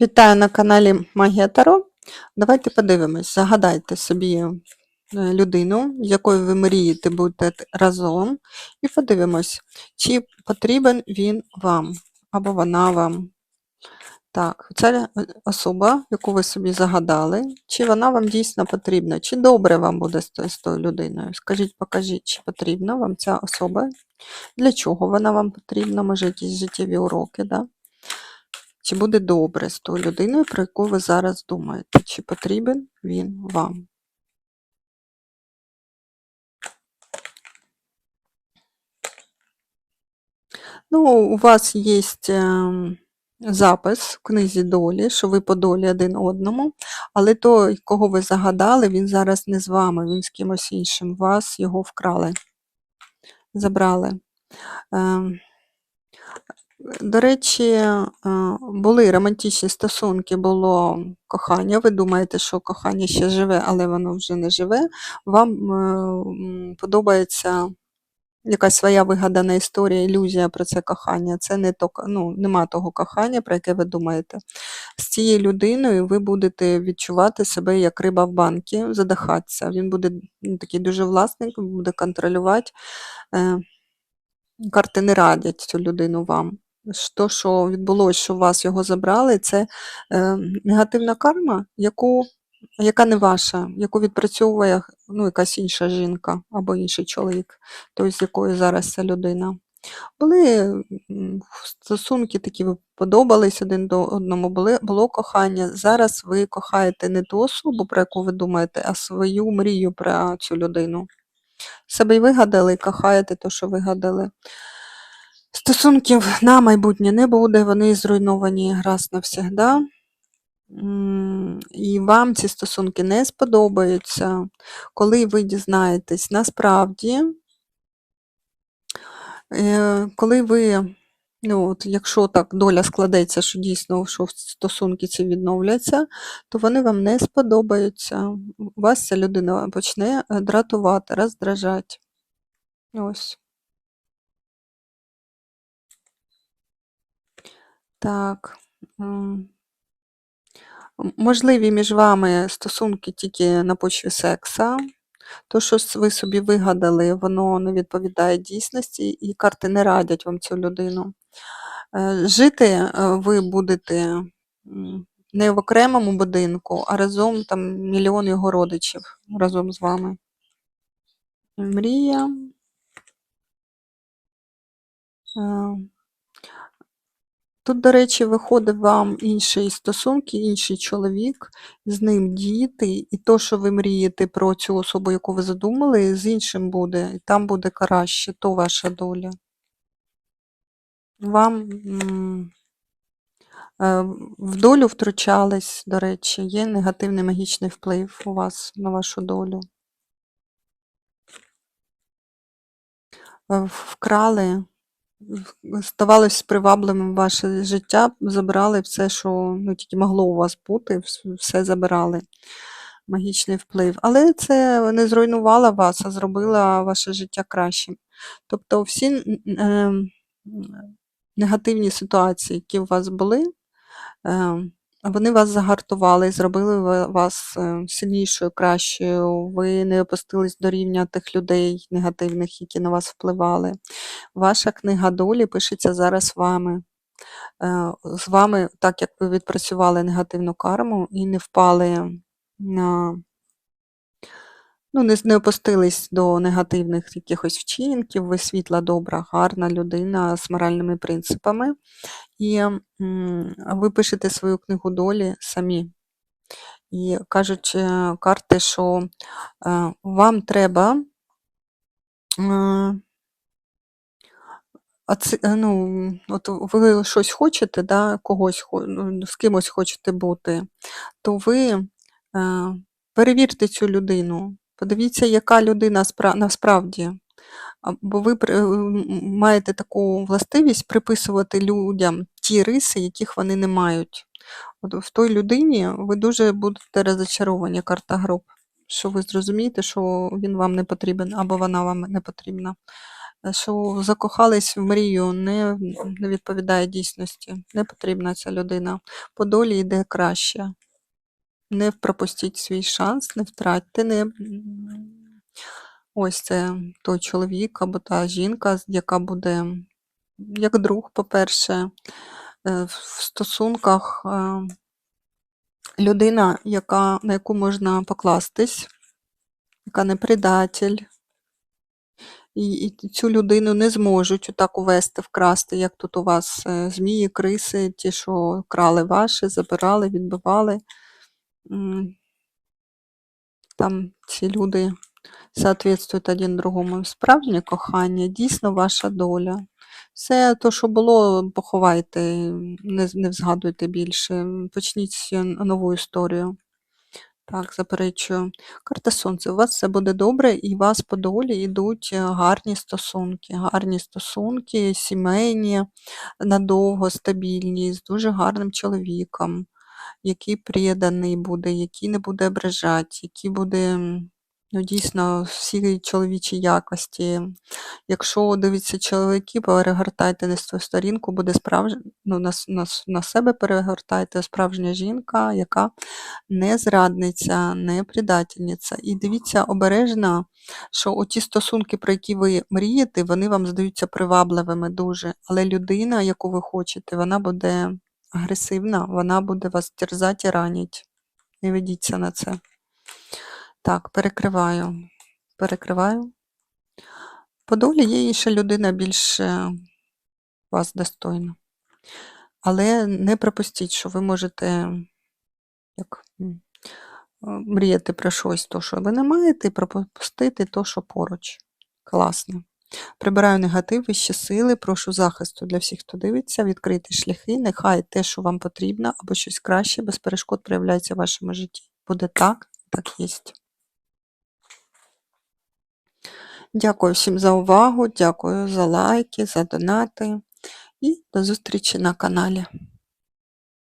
Вітаю на каналі Магія Таро. Давайте подивимось, загадайте собі е, людину, з якою ви мрієте бути разом, і подивимось, чи потрібен він вам або вона вам. Так, ця е, особа, яку ви собі загадали, чи вона вам дійсно потрібна, чи добре вам буде з тою- людиною. Скажіть, покажіть, чи потрібна вам ця особа, для чого вона вам потрібна, може, якісь життєві уроки, да? Чи буде добре з тою людиною, про яку ви зараз думаєте? Чи потрібен він вам? Ну, у вас є запис в книзі долі, що ви по долі один одному, але той, кого ви загадали, він зараз не з вами, він з кимось іншим. Вас його вкрали, забрали. До речі, е, були романтичні стосунки, було кохання. Ви думаєте, що кохання ще живе, але воно вже не живе. Вам е, подобається якась своя вигадана історія, ілюзія про це кохання. Це не то, ну, нема того кохання, про яке ви думаєте. З цією людиною ви будете відчувати себе як риба в банці, задихатися. Він буде ну, такий дуже власник, буде контролювати. Е, Карти не радять цю людину вам. То, що відбулося, що вас його забрали, це е, негативна карма, яку, яка не ваша, яку відпрацьовує ну, якась інша жінка або інший чоловік, той, з якою зараз ця людина. Були стосунки такі, ви подобались один до одному, були, було кохання. Зараз ви кохаєте не ту особу, про яку ви думаєте, а свою мрію про цю людину. Себе й вигадали, і кохаєте те, що вигадали. Стосунків на майбутнє не буде, вони зруйновані раз навсігда. І вам ці стосунки не сподобаються. Коли ви дізнаєтесь насправді, е, коли ви, ну от якщо так доля складеться, що дійсно що стосунки ці відновляться, то вони вам не сподобаються. Вас ця людина почне е, дратувати, роздражати. Ось. Так. Можливі між вами стосунки тільки на почві секса. То, що ви собі вигадали, воно не відповідає дійсності, і карти не радять вам цю людину. Е, Жити е, ви будете не в окремому будинку, а разом там мільйон його родичів разом з вами. Мрія. Тут, до речі, виходить вам інші стосунки, інший чоловік, з ним діти, і то, що ви мрієте про цю особу, яку ви задумали, з іншим буде, і там буде краще, то ваша доля. Вам е, в долю втручались, до речі, є негативний магічний вплив у вас на вашу долю. Е, Вкрали, ставалось привабливим ваше життя, забирали все, що ну, тільки могло у вас бути, все забирали. Магічний вплив. Але це не зруйнувало вас, а зробило ваше життя кращим. Тобто всі ем, негативні ситуації, які у вас були, ем, вони вас загартували, зробили вас е, сильнішою, кращою. Ви не опустились до рівня тих людей негативних, які на вас впливали. Ваша книга долі пишеться зараз вами. Е, З вами, так як ви відпрацювали негативну карму і не впали на Ну, не, не опустились до негативних якихось вчинків, ви світла, добра, гарна людина з моральними принципами. І ви пишете свою книгу долі самі. І кажуть е, карти, що е, вам треба е, ну, от ви щось хочете, да, когось, ну, з кимось хочете бути, то ви перевірте цю людину. Подивіться, яка людина спра- насправді. Бо ви маєте таку властивість приписувати людям ті риси, яких вони не мають. От в той людині ви дуже будете розочаровані, карта гроб, що ви зрозумієте, що він вам не потрібен або вона вам не потрібна. Е, Що закохались в мрію, не, не відповідає дійсності. Не потрібна ця людина. По долі йде краще. Не пропустіть свій шанс, не втратьте, не. Ось це той чоловік або та жінка, яка буде як друг, по-перше, е, в стосунках е, людина, яка, на яку можна покластись, яка не предатель. І, і цю людину не зможуть так увести, вкрасти, як тут у вас е, змії, криси, ті, що крали ваші, забирали, відбивали. Там ці люди соответствують один другому. Справжнє кохання, дійсно ваша доля. Все то, що було, поховайте, не, не згадуйте більше. Почніть нову історію. Так, заперечую. Карта Сонця, у вас все буде добре, і у вас по долі йдуть е, гарні стосунки. Гарні стосунки, сімейні, надовго, стабільні, з дуже гарним чоловіком, який приєданий буде, який не буде ображати, який буде ну, дійсно всі чоловічі якості. Якщо дивіться чоловіки, перегортайте на свою сторінку, буде справжня, ну, на, на, на себе перегортайте справжня жінка, яка не зрадниця, не предательниця. І дивіться обережно, що оті стосунки, про які ви мрієте, вони вам здаються привабливими дуже. Але людина, яку ви хочете, вона буде агресивна, вона буде вас терзати і ранити. Не ведіться на це. Так, перекриваю. Перекриваю. По долі є інша людина більш вас достойна. Але не пропустіть, що ви можете як, е, мріяти про щось, то, що ви не маєте, і пропустити то, що поруч. Класно. Прибираю негатив, вищі сили, прошу захисту для всіх, хто дивиться, відкрити шляхи, нехай те, що вам потрібно, або щось краще, без перешкод проявляється в вашому житті. Буде так, так єсть. Дякую всім за увагу, дякую за лайки, за донати і до зустрічі на каналі.